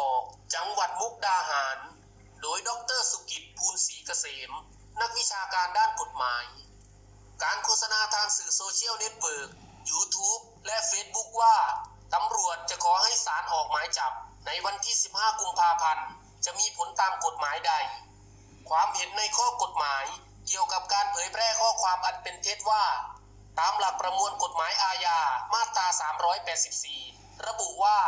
กอก จังหวัดมุกดาหาร โดยดรสุกิจภูลศรีเกษม นักวิชาการด้านกฎหมาย การโฆษณาทางสื่อโซเชียลเน็ตเวิร์ก YouTube และ Facebook ว่า ตำรวจจะขอให้ศาลออกหมายจับ ในวันที่ 15 กุมภาพันธ์ จะมีผลตามกฎหมายใด ความเห็นในข้อกฎหมายเกี่ยวกับการเผยแพร่ข้อความอันเป็นเท็จว่า ตามหลักประมวลกฎหมายอาญา มาตรา 384 ระบุว่า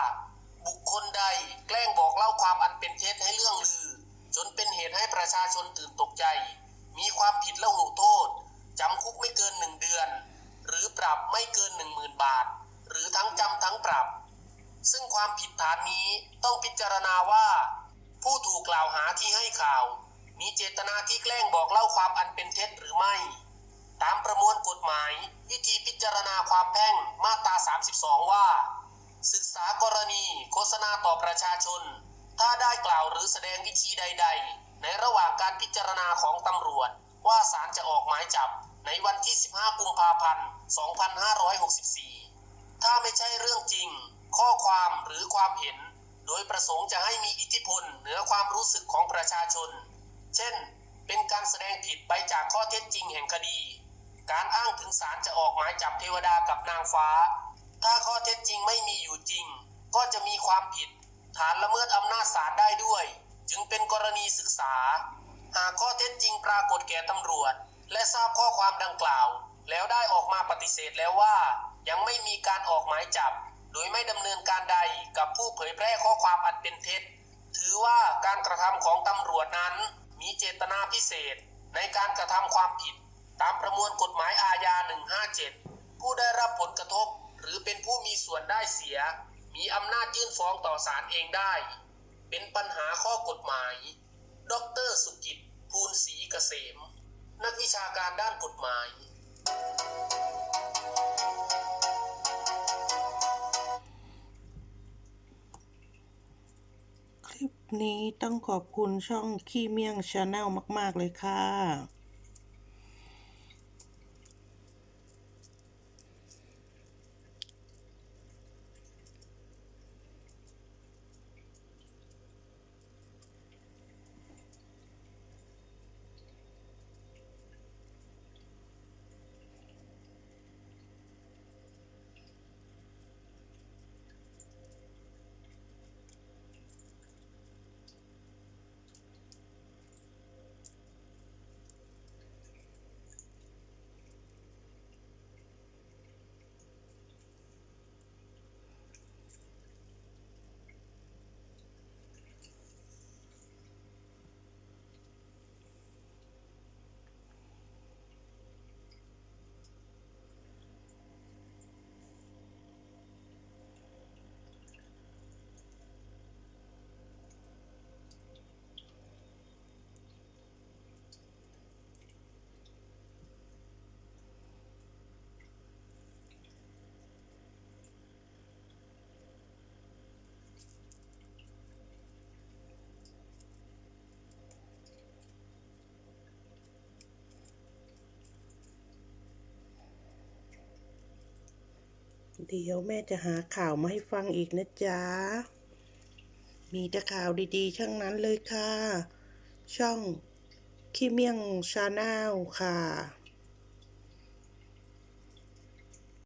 บุคคลใดแกล้งบอกเล่าความอันเป็นเท็จให้เรื่องลือ จนเป็นเหตุให้ประชาชนตื่นตกใจ มีความผิดและหูโทษ จำคุกไม่เกินหนึ่งเดือน หรือปรับไม่เกินหนึ่งหมื่นบาท หรือทั้งจำทั้งปรับ ซึ่งความผิดฐานนี้ต้องพิจารณาว่า ผู้ถูกกล่าวหาที่ให้ข่าว มีเจตนาที่แกล้งบอกเล่าความอันเป็นเท็จหรือไม่ ตามประมวลกฎหมาย วิธีพิจารณาความแพ่งมาตรา 32 ว่า ษากรณี โฆษณาต่อประชาชน ถ้าได้กล่าวหรือแสดงวิธีใด ๆ ในระหว่างการพิจารณาของตำรวจ ว่าศาลจะออกหมายจับในวันที่ 15 กุมภาพันธ์ 2564 ถ้าไม่ใช่เรื่องจริง ข้อความหรือความเห็น โดยประสงค์จะให้มีอิทธิพลเหนือความรู้สึกของประชาชน เช่น เป็นการแสดงผิดไปจากข้อเท็จจริงแห่งคดี การอ้างถึงศาลจะออกหมายจับเทวดากับนางฟ้า ถ้าข้อ กฏแก่ตำรวจ และทราบข้อความดังกล่าว แล้วได้ออกมาปฏิเสธแล้วว่า ยังไม่มีการออกหมายจับ โดยไม่ดำเนินการใดกับผู้เผยแพร่ข้อความอันเป็นเท็จ ถือว่าการกระทำของตำรวจนั้น มีเจตนาพิเศษ ในการกระทำความผิด ตามประมวลกฎหมายอาญา 157 ผู้ได้รับผลกระทบ หรือเป็นผู้มีส่วนได้เสีย มีอำนาจยื่นฟ้องต่อศาลเองได้ เป็นปัญหาข้อกฎหมาย ดรสุกิจภูลศรีเกษม นักวิชาการด้านกฎหมาย คลิปนี้ต้องขอบคุณช่องขี้เมี่ยงชาแนลมาก ๆ เลยค่ะ เดี๋ยวแม่จะหาข่าวมาให้ฟังอีกนะจ๊ะ มีแต่ข่าวดีๆทั้งนั้นเลยค่ะ ช่องขี้เมี่ยงชาแนลค่ะ